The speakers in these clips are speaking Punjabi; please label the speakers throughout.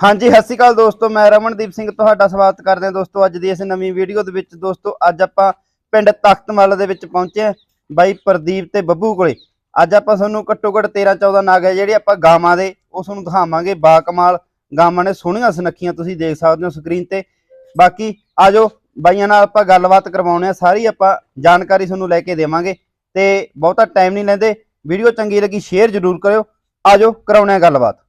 Speaker 1: ਹਾਂਜੀ, ਸਤਿ ਸ਼੍ਰੀ ਅਕਾਲ ਦੋਸਤੋ, ਮੈਂ ਰਮਨਦੀਪ ਸਿੰਘ ਤੁਹਾਡਾ ਸਵਾਗਤ ਕਰਦੇ ਹਾਂ ਦੋਸਤੋ, ਅੱਜ ਦੀ ਇਸ ਨਵੀਂ ਵੀਡੀਓ ਦੇ ਵਿੱਚ। ਦੋਸਤੋ, ਅੱਜ ਆਪਾਂ ਪਿੰਡ ਤਖਤਮਲ ਦੇ ਵਿੱਚ ਪਹੁੰਚੇ ਹਾਂ ਬਾਈ ਪ੍ਰਦੀਪ ਤੇ ਬੱਬੂ ਕੋਲੇ। ਅੱਜ ਆਪਾਂ ਤੁਹਾਨੂੰ ਘੱਟੋ ਘੱਟ 13 14 ਨਾਗ ਹੈ, ਜਿਹੜੇ ਆਪਾਂ ਗਾਵਾਂ ਦੇ ਉਸ ਨੂੰ ਦਿਖਾਵਾਂਗੇ। ਬਾ ਕਮਾਲ ਗਾਵਾਂ ਨੇ ਸੋਹਣੀਆਂ ਸੁਨੱਖੀਆਂ, ਤੁਸੀਂ ਦੇਖ ਸਕਦੇ ਹੋ ਸਕਰੀਨ ਤੇ। ਬਾਕੀ ਆਜੋ, ਬਾਈਆਂ ਨਾਲ ਆਪਾਂ ਗੱਲਬਾਤ ਕਰਵਾਉਣੇ ਆ ਸਾਰੀ ਆਪਾਂ ਜਾਣਕਾਰੀ ਤੁਹਾਨੂੰ ਲੈ ਕੇ ਦੇਵਾਂਗੇ। ਤੇ ਬਹੁਤਾ ਟਾਈਮ ਨਹੀਂ ਲੈਂਦੇ, ਵੀਡੀਓ ਚੰਗੀ ਲੱਗੀ, ਸ਼ੇਅਰ ਜ਼ਰੂਰ ਕਰਿਓ। ਆਜੋ ਕਰਾਉਣੇ ਆ ਗੱਲਬਾਤ।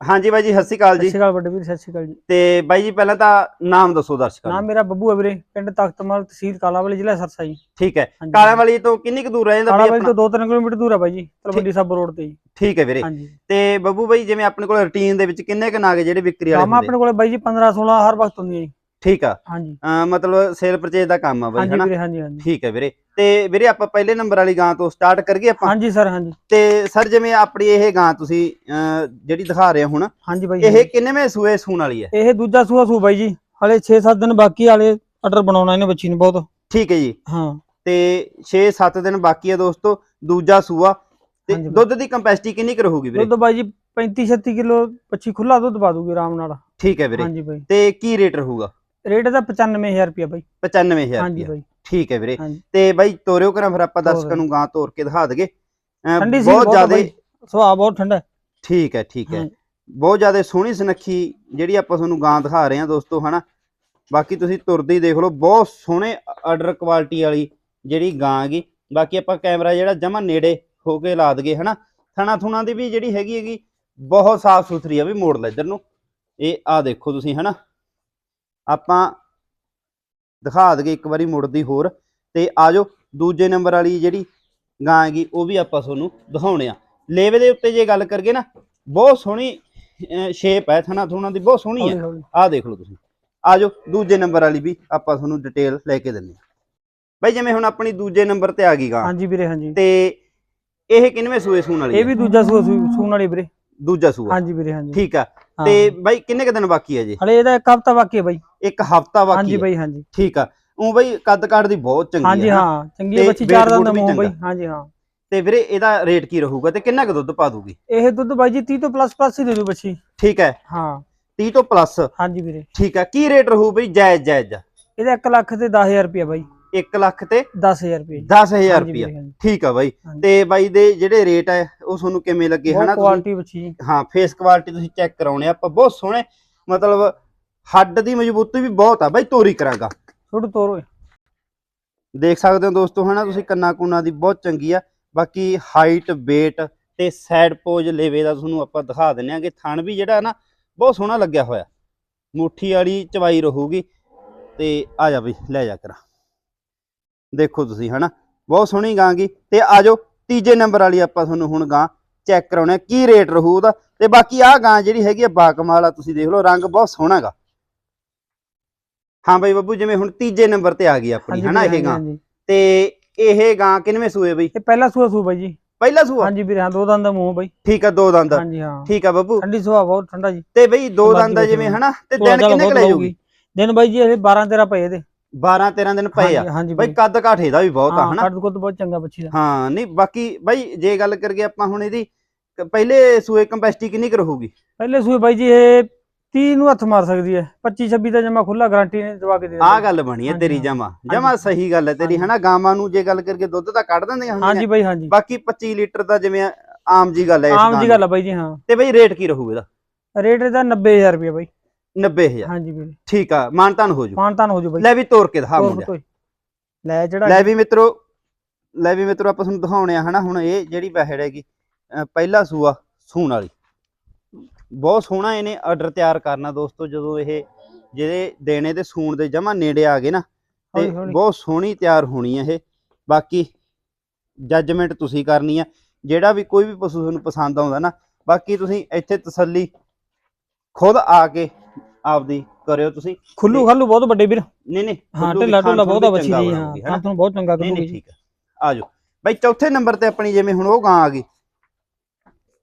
Speaker 1: ਹਾਂਜੀ ਬਾਈ ਜੀ ਸਤਿ ਸ਼੍ਰੀ ਅਕਾਲ
Speaker 2: ਸਤਿ
Speaker 1: ਜੀ
Speaker 2: ਸ਼੍ਰੀ ਅਕਾਲ ਵੱਡੇ ਵੀਰ ਸਤਿ ਸ਼੍ਰੀ ਅਕਾਲ ਜੀ।
Speaker 1: ਤੇ ਬਾਈ ਜੀ ਪਹਿਲਾਂ ਤਾਂ ਨਾਮ ਦੱਸੋ ਦਰਸ਼ਕਾਂ
Speaker 2: ਨਾਮ
Speaker 1: ਨੂੰ
Speaker 2: ਮੇਰਾ ਬੱਬੂ ਹੈ ਵੀਰੇ ਪਿੰਡ ਤਖਤਮਲ ਤਹਿਸੀਲ ਕਾਲਾਵਾਲੀ ਜ਼ਿਲ੍ਹਾ ਸਰਸਾ ਜੀ।
Speaker 1: ਠੀਕ ਹੈ।
Speaker 2: ਹਾਂਜੀ।
Speaker 1: ਤੋਂ ਕਿੰਨੀ ਕੁ ਦੂਰ ਰਹਿ ਜਾਂਦਾ ਬਾਈ
Speaker 2: ਕਾਲਾਵਾਲੀ ਤੋਂ 2-3 ਕਿਲੋਮੀਟਰ ਦੂਰ ਹੈ ਬਾਈ ਜੀ ਤਲਵੰਡੀ ਸਾਬੋ ਰੋਡ ਤੇ ਜੀ।
Speaker 1: ਠੀਕ ਹੈ ਵੀਰੇ।
Speaker 2: ਹਾਂਜੀ।
Speaker 1: ਤੇ ਬੱਬੂ ਬਾਈ ਜਿਵੇਂ ਆਪਣੇ ਕੋਲ ਰੁਟੀਨ ਦੇ ਵਿੱਚ ਕਿੰਨੇ ਕ ਨਾਗ ਜਿਹੜੇ ਵਿਕਰੀ ਵਾਲੇ
Speaker 2: ਕੰਮ
Speaker 1: ਹੁੰਦੇ?
Speaker 2: ਆਪਣੇ ਕੋਲੇ ਬਾਈ ਜੀ 15-16 ਹਰ ਵਕਤ ਹੁੰਦੀ ਹੈ ਜੀ।
Speaker 1: ਠੀਕ ਆ?
Speaker 2: ਹਾਂਜੀ।
Speaker 1: ਅਹ ਮਤਲਬ ਸੇਲ ਪਰਚੇਜ ਦਾ ਕੰਮ ਆ ਬਾਈ
Speaker 2: ਹਾਂਜੀ
Speaker 1: ਹਨਾ?
Speaker 2: ਵੀਰੇ ਹਾਂਜੀ ਹਾਂਜੀ।
Speaker 1: ਠੀਕ ਹੈ ਵੀਰੇ। ਤੇ ਵੀਰੇ ਆਪਾਂ ਪਹਿਲੇ ਨੰਬਰ ਵਾਲੀ ਗਾਂ ਤੋਂ ਸਟਾਰਟ ਕਰੀਏ ਆਪਾਂ?
Speaker 2: ਹਾਂਜੀ ਸਰ ਹਾਂਜੀ।
Speaker 1: ਤੇ ਸਰ ਜਿਵੇਂ ਆਪਣੀ ਇਹ ਗਾਂ ਤੁਸੀਂ ਅਹ ਜਿਹੜੀ ਦਿਖਾ ਰਹੇ ਹੋ ਹੁਣ
Speaker 2: ਹਾਂਜੀ ਬਾਈ
Speaker 1: ਇਹ
Speaker 2: ਹਾਂਜੀ।
Speaker 1: ਕਿੰਨੇਵੇਂ ਸੂਏ ਸੂਣ ਵਾਲੀ ਹੈ
Speaker 2: ਇਹ ਦੂਜਾ ਸੂਆ ਸੂ ਬਾਈ ਜੀ। ਹਲੇ 6-7 ਦਿਨ ਬਾਕੀ ਹਾਲੇ ਆਰਡਰ ਬਣਾਉਣਾ ਇਹਨੇ ਬੱਚੀ ਨੂੰ ਬਹੁਤ।
Speaker 1: ਠੀਕ ਹੈ ਜੀ।
Speaker 2: ਹਾਂ।
Speaker 1: ਤੇ 6-7 ਦਿਨ ਬਾਕੀ ਹੈ ਦੋਸਤੋ ਦੂਜਾ ਸੂਆ। ਤੇ
Speaker 2: ਹਾਂਜੀ ਬਾਈ।
Speaker 1: ਦੁੱਧ ਦੀ ਕੰਪੈਸਿਟੀ ਕਿੰਨੀ ਕੁ ਰਹੂਗੀ ਵੀਰੇ?
Speaker 2: ਦੁੱਧ ਬਾਈ ਜੀ 35-36 ਕਿਲੋ ਬੱਚੀ ਖੁੱਲਾ ਦੁੱਧ ਪਾ ਦੂਗੀ ਆਰਾਮ ਨਾਲ।
Speaker 1: ਠੀਕ ਹੈ ਵੀਰੇ।
Speaker 2: ਹਾਂਜੀ ਬਾਈ।
Speaker 1: ਤੇ ਕੀ ਰੇਟ ਰਹੂਗਾ?
Speaker 2: ਰੇਟ ਇਹਦਾ 95000 ਰੁਪਏ ਬਾਈ।
Speaker 1: 95000
Speaker 2: ਹਾਂਜੀ ਬਾਈ।
Speaker 1: ਠੀਕ ਹੈ ਵੀਰੇ। ਤੇ ਬਾਈ ਤੋਰਿਓ ਕਰਾਂ ਫਿਰ ਆਪਾਂ ਦਰਸ਼ਕਾਂ ਨੂੰ ਗਾਂ ਤੋਰ ਕੇ ਦਿਖਾ ਦਗੇ ਬਹੁਤ ਜ਼ਿਆਦਾ
Speaker 2: ਸੁਭਾਅ ਬਹੁਤ ਠੰਡਾ।
Speaker 1: ਠੀਕ ਹੈ ਠੀਕ ਹਾਂ। ਬਹੁਤ ਜ਼ਿਆਦਾ ਸੋਹਣੀ ਸੁਨੱਖੀ ਜਿਹੜੀ ਆਪਾਂ ਤੁਹਾਨੂੰ ਗਾਂ ਦਿਖਾ ਰਹੇ ਹਾਂ ਦੋਸਤੋ ਹਨਾ। ਬਾਕੀ ਤੁਸੀਂ ਤੁਰਦੇ ਹੀ ਦੇਖ ਲਓ ਬਹੁਤ ਸੋਹਣੇ ਆਰਡਰ ਕੁਆਲਿਟੀ ਵਾਲੀ ਜਿਹੜੀ ਗਾਂ ਹੈਗੀ। ਬਾਕੀ ਆਪਾਂ ਕੈਮਰਾ ਜਿਹੜਾ ਜਮਾ ਨੇੜੇ ਹੋ ਕੇ ਲਾ ਦਗੇ ਹਨਾ। ਥਣਾ ਥੁਣਾ ਦੀ ਵੀ ਜਿਹੜੀ ਹੈਗੀ ਹੈਗੀ ਬਹੁਤ ਸਾਫ਼ ਸੁਥਰੀ ਆ ਵੀ ਮੋੜ ਲੈ ਇੱਧਰ ਨੂੰ। ਇਹ ਆ ਦੇਖੋ ਤੁਸੀਂ ਹਨਾ। ਆਪਾਂ ਦਿਖਾ ਦਗੇ ਇੱਕ ਵਾਰੀ ਮੁੜਦੀ ਹੋਰ ਤੇ ਆਜੋ ਦੂਜੇ ਨੰਬਰ ਵਾਲੀ ਜਿਹੜੀ ਗਾਂ ਹੈਗੀ ਉਹ ਵੀ ਆਪਾਂ ਤੁਹਾਨੂੰ ਦਿਖਾਉਣੇ ਆ। ਲੇਵੇ ਦੇ ਉੱਤੇ ਜੇ ਗੱਲ ਕਰਗੇ ਨਾ ਬਹੁਤ ਸੋਹਣੀ ਸ਼ੇਪ ਹੈ ਥਣਾ ਥੁਣਾ ਦੀ ਬਹੁਤ ਸੋਹਣੀ ਹੈ। ਆਹ ਦੇਖ ਲਓ ਤੁਸੀਂ। ਆਜੋ ਦੂਜੇ ਨੰਬਰ ਵਾਲੀ ਵੀ ਆਪਾਂ ਤੁਹਾਨੂੰ ਡਿਟੇਲ ਲੈ ਕੇ ਦਿੰਨੇ ਆ। ਬਈ ਜਿਵੇਂ ਹੁਣ ਆਪਣੀ ਦੂਜੇ ਨੰਬਰ ਤੇ ਆ ਗਈ ਗਾਂ।
Speaker 2: ਹਾਂਜੀ ਵੀਰੇ ਹਾਂਜੀ।
Speaker 1: ਤੇ ਇਹ ਕਿੰਨਵੇਂ ਸੂਏ ਸੂਣ ਵਾਲੀ
Speaker 2: ਇਹ ਵੀ ਦੂਜਾ ਸੂਆ ਸੂ- ਸੂਣ ਵਾਲੀ ਵੀਰੇ।
Speaker 1: ਦੂਜਾ ਸੂਆ।
Speaker 2: ਹਾਂਜੀ ਵੀਰੇ ਹਾਂਜੀ।
Speaker 1: ਠੀਕ ਆ।
Speaker 2: ਹਾਂ।
Speaker 1: ਤੇ ਬਾਈ ਕਿੰਨੇ ਕ ਦਿਨ ਬਾਕੀ ਹੈ ਜੀ?
Speaker 2: ਹਲੇ ਇਹਦਾ ਇੱਕ ਹਫਤਾ ਬਾਕੀ ਹੈ ਬਾਈ।
Speaker 1: ਇੱਕ ਹਫਤਾ ਬਾਕੀ
Speaker 2: ਹਾਂਜੀ
Speaker 1: ਹੈ
Speaker 2: ਬਾਈ ਹਾਂਜੀ।
Speaker 1: ਠੀਕ ਆ। ਉਹ ਬਈ ਕੱਦ ਕਾਠ ਦੀ ਬਹੁਤ ਚੰਗੀ
Speaker 2: ਹਾਂਜੀ
Speaker 1: ਹੈ ਨਾ।
Speaker 2: ਹਾਂ। ਚੰਗੀ ਹੈ ਬੱਚੀ ਚਾਰ
Speaker 1: ਵੀ
Speaker 2: ਮੂੰਹ ਬਾਈ। ਹਾਂਜੀ ਹਾਂ।
Speaker 1: ਤੇ ਵੀਰੇ ਇਹਦਾ ਰੇਟ ਕੀ ਰਹੂਗਾ ਤੇ ਕਿੰਨਾ ਕ ਦੁੱਧ ਪਾ ਦੂਗੀ?
Speaker 2: ਇਹ ਦੁੱਧ ਬਾਈ ਜੀ 30 ਤੋਂ ਪਲੱਸ ਪਲੱਸ ਹੀ ਦੇ ਦੂ ਬੱਚੀ।
Speaker 1: ਠੀਕ ਹੈ।
Speaker 2: ਹਾਂ।
Speaker 1: 30 ਤੋਂ ਪਲੱਸ
Speaker 2: ਹਾਂਜੀ ਵੀਰੇ।
Speaker 1: ਠੀਕ ਆ। ਕੀ ਰੇਟ ਰਹੂ ਬਈ? ਜਾਇਜ਼ ਜਾਇਜ਼
Speaker 2: ਇਹਦਾ 1 ਲੱਖ ਤੇ 10000 ਰੁਪਏ ਬਾਈ।
Speaker 1: 1 ਲੱਖ ਤੇ
Speaker 2: 10000 ਰੁਪਏ
Speaker 1: 10000
Speaker 2: ਹਾਂਜੀ
Speaker 1: ਰੁਪਇਆ
Speaker 2: ਵੀਰੇ, ਹਾਂਜੀ।
Speaker 1: ਠੀਕ ਆ ਬਾਈ। ਤੇ ਬਾਈ ਦੇ ਜਿਹੜੇ ਰੇਟ ਹੈ ਉਹ ਤੁਹਾਨੂੰ ਕਿਵੇਂ ਲੱਗੇ? ਹਨਾ
Speaker 2: ਕੁਆਲਿਟੀ ਬੱਚੀ
Speaker 1: ਹਾਂ ਫੇਸ ਕੁਆਲਿਟੀ ਤੁਸੀਂ ਚੈੱਕ ਕਰਾਉਣੇ ਆ। ਆਪਾਂ ਬਹੁਤ ਸੋਹਣੇ ਮਤਲਬ ਹੱਡ ਦੀ ਮਜ਼ਬੂਤੀ ਵੀ ਬਹੁਤ ਆ ਬਾਈ ਤੋਰੀ ਕਰਾਂਗਾ।
Speaker 2: ਛੋਟੂ ਤੋਰ
Speaker 1: ਦੇਖ ਸਕਦੇ ਹੋ ਦੋਸਤੋ ਹਨਾ ਤੁਸੀਂ ਕੰਨਾ ਕੁੰਨਾ ਦੀ ਬਹੁਤ ਚੰਗੀ ਆ। ਬਾਕੀ ਹਾਈਟ weight ਤੇ ਸਾਈਡ ਪੋਜ ਲੇਵੇ ਦਾ ਤੁਹਾਨੂੰ ਆਪਾਂ ਦਿਖਾ ਦਿੰਨੇ ਆ ਕਿ ਥਣ ਵੀ ਜਿਹੜਾ ਨਾ ਬਹੁਤ ਸੋਹਣਾ ਲੱਗਿਆ ਹੋਇਆ। ਮੁੱਠੀ ਵਾਲੀ ਚਵਾਈ ਰਹੂਗੀ। ਤੇ ਆ ਜਾ ਬਈ ਲੈ ਜਾ ਕਰਾਂ। ਦੇਖੋ ਤੁਸੀਂ ਹਨਾ? ਬਹੁਤ ਸੋਹਣੀ ਗਾਂ ਗੀ। ਤੇ ਆਜੋ ਤੀਜੇ ਨੰਬਰ ਵਾਲੀ ਆਪਾਂ ਤੁਹਾਨੂੰ ਹੁਣ ਗਾਂ ਚੈੱਕ ਕਰਾਉਣੇ ਕੀ ਰੇਟ ਰਹੂ ਉਹਦਾ। ਤੇ ਬਾਕੀ ਆਹ ਗਾਂ ਜਿਹੜੀ ਹੈਗੀ ਆ ਬਾਕਮਾਲ ਆ ਤੁਸੀਂ ਦੇਖ ਲਓ ਰੰਗ ਬਹੁਤ ਸੋਹਣਾ ਗਾ। ਹਾਂ ਬਈ ਬੱਬੂ ਜਿਵੇਂ ਹੁਣ ਤੀਜੇ ਨੰਬਰ ਤੇ ਆ ਗਈ ਆਪਣੀ ਹਨਾ ਇਹ ਗਾਂ। ਤੇ ਇਹ ਗਾਂ ਕਿੰਨਵੇਂ ਸੂਏ ਬਈ?
Speaker 2: ਇਹ ਪਹਿਲਾ ਸੂਆ ਸੂ ਬਾਈ ਜੀ।
Speaker 1: ਪਹਿਲਾ ਸੂਆ?
Speaker 2: ਹਾਂਜੀ ਵੀਰੇ ਹਾਂ ਦੋ ਦੰਦ ਦਾ ਮੂੰਹ ਬਾਈ।
Speaker 1: ਠੀਕ ਆ ਦੋ ਦੰਦ।
Speaker 2: ਹਾਂਜੀ ਹਾਂ।
Speaker 1: ਠੀਕ ਆ ਬੱਬੂ।
Speaker 2: ਠੰਡੀ ਸੁਭਾਅ ਬਹੁਤ ਠੰਡਾ ਜੀ।
Speaker 1: ਤੇ ਬਈ ਦੋ ਦੰਦ ਆ ਜਿਵੇਂ ਹਨਾ? ਤੇ ਦਿਨ ਕਿੰਨੇ ਕੁ ਲੈ
Speaker 2: ਬਹੁਤ
Speaker 1: ਜਾਊਗੀ?
Speaker 2: ਦਿਨ ਬਾਈ ਜੀ ਇਹ 12 13 ਪਏ ਇਹਦੇ।
Speaker 1: 12 13 ਦਿਨ ਪਏ ਆ।
Speaker 2: ਹਾਂਜੀ, ਹਾਂਜੀ
Speaker 1: ਬਈ ਕੱਦ ਕਾਠ ਇਹਦਾ ਵੀ ਬਹੁਤ ਆ
Speaker 2: ਹਾਂ
Speaker 1: ਹਨਾ?
Speaker 2: ਕੱਦ ਕੁੱਦ ਬਹੁਤ ਚੰਗਾ ਬੱਚੀ ਦਾ।
Speaker 1: ਹਾਂ ਨਹੀਂ ਬਾਕੀ ਬਈ ਜੇ ਗੱਲ ਕਰਗੇ ਆਪਾਂ ਹੁਣ ਇਹਦੀ ਪਹਿਲੇ ਸੂਏ ਕੰਪੈਸਿਟੀ ਕਿੰਨੀ ਕੁ ਰਹੂਗੀ?
Speaker 2: ਪਹਿਲੇ ਸੂਏ ਬਾਈ ਜੀ ਇਹ 30 ਨੂੰ ਹੱਥ ਮਾਰ ਸਕਦੀ ਹੈ। 25 26 ਦਾ ਜਮਾ ਖੁੱਲਾ ਗਾਰੰਟੀ ਨੇ ਦਵਾ ਕੇ ਦੇ
Speaker 1: ਆਹ ਗੱਲ ਬਣੀ ਹੈ
Speaker 2: ਹਾਂਜੀ,
Speaker 1: ਤੇਰੀ
Speaker 2: ਹਾਂ।
Speaker 1: ਜਮਾ। ਜਮਾ ਸਹੀ ਗੱਲ ਹੈ ਤੇਰੀ
Speaker 2: ਹਾਂਜੀ।
Speaker 1: ਹਨਾ? ਗਾਵਾਂ ਨੂੰ ਜੇ ਗੱਲ ਕਰਗੇ ਦੁੱਧ ਤਾਂ ਕੱਢ ਦਿੰਦੀਆਂ
Speaker 2: ਹਾਂਜੀ
Speaker 1: ਹੁੰਦੀਆਂ
Speaker 2: ਬਾਈ ਹਾਂਜੀ।
Speaker 1: ਬਾਕੀ 25 ਲੀਟਰ ਦਾ ਜਿਵੇਂ ਆਮ ਜੀ ਗੱਲ ਹੈ ਇਸ
Speaker 2: ਆਮ ਜੀ। ਗੱਲ ਆ ਬਾਈ ਜੀ ਹਾਂ।
Speaker 1: ਤੇ ਬਈ ਰੇਟ ਕੀ ਰਹੂ ਇਹਦਾ?
Speaker 2: ਰੇਟ ਇਹਦਾ 90000 ਰੁਪਏ ਬਾਈ।
Speaker 1: 90000
Speaker 2: ਹਾਂਜੀ ਵੀਰੇ।
Speaker 1: ਠੀਕ ਆ ਮਾਨਤਾਨ ਹੋ ਜੂ।
Speaker 2: ਮਾਨਤਾਨ ਹੋ ਜੂ ਬਾਈ।
Speaker 1: ਲੈ ਵੀ ਤੋਰ ਕੇ ਦਿਖਾ
Speaker 2: ਲੈ ਜਿਹੜਾ
Speaker 1: ਲੈ ਵੀ ਮਿੱਤਰੋ ਲੈ ਵੀ ਮਿੱਤਰੋ ਆਪਾਂ ਤੁਹਾਨੂੰ ਦਿਖਾਉਣੇ ਆ ਹਨਾ ਹੁਣ ਇਹ ਜਿਹੜੀ ਵਹਿੜ ਹੈਗੀ ਪਹਿਲਾ ਸੂਆ ਸੂਣ ਵਾਲੀ। ਬਹੁਤ ਸੋਹਣਾ ਇਹਨੇ ਆਰਡਰ ਤਿਆਰ ਕਰਨਾ ਦੋਸਤੋ ਜਦੋਂ ਇਹ ਜਿਹਦੇ ਦੇਣੇ ਤੇ ਸੂਣ ਦੇ ਜਮਾ ਨੇੜੇ ਆ ਗਏ ਨਾ ਤੇ। ਬਹੁਤ ਸੋਹਣੀ ਤਿਆਰ ਹੋਣੀ ਹੈ ਇਹ। ਬਾਕੀ ਜੱਜਮੈਂਟ ਤੁਸੀਂ ਕਰਨੀ ਆ। ਜਿਹੜਾ ਵੀ ਕੋਈ ਵੀ ਪਸ਼ੂ ਤੁਹਾਨੂੰ ਪਸੰਦ ਆਉਂਦਾ ਨਾ ਬਾਕੀ ਤੁਸੀਂ ਇੱਥੇ ਤਸੱਲੀ ਖੁਦ ਆ ਕੇ ਆਪਦੀ ਕਰਿਓ ਤੁਸੀਂ।
Speaker 2: ਖੁੱਲੂ ਖਾਲੂ ਬਹੁਤ ਵੱਡੇ ਵੀਰ।
Speaker 1: ਨਹੀਂ ਨਹੀਂ
Speaker 2: ਹਾਂ ਢਿੱਲਾ ਢੁੱਲਾ ਬਹੁਤ ਆ ਬੱਚੀ ਦੀ ਹਾਂ? ਤਾਂ ਤੁਹਾਨੂੰ ਬਹੁਤ ਚੰਗਾ ਕਰੂਗੀ
Speaker 1: ਨਹੀਂ ਠੀਕ ਆ। ਜਾਓ। ਬਾਈ ਚੌਥੇ ਨੰਬਰ ਤੇ ਆਪਣੀ ਜਿਵੇਂ ਹੁਣ ਉਹ ਗਾਂ ਆ ਗਈ।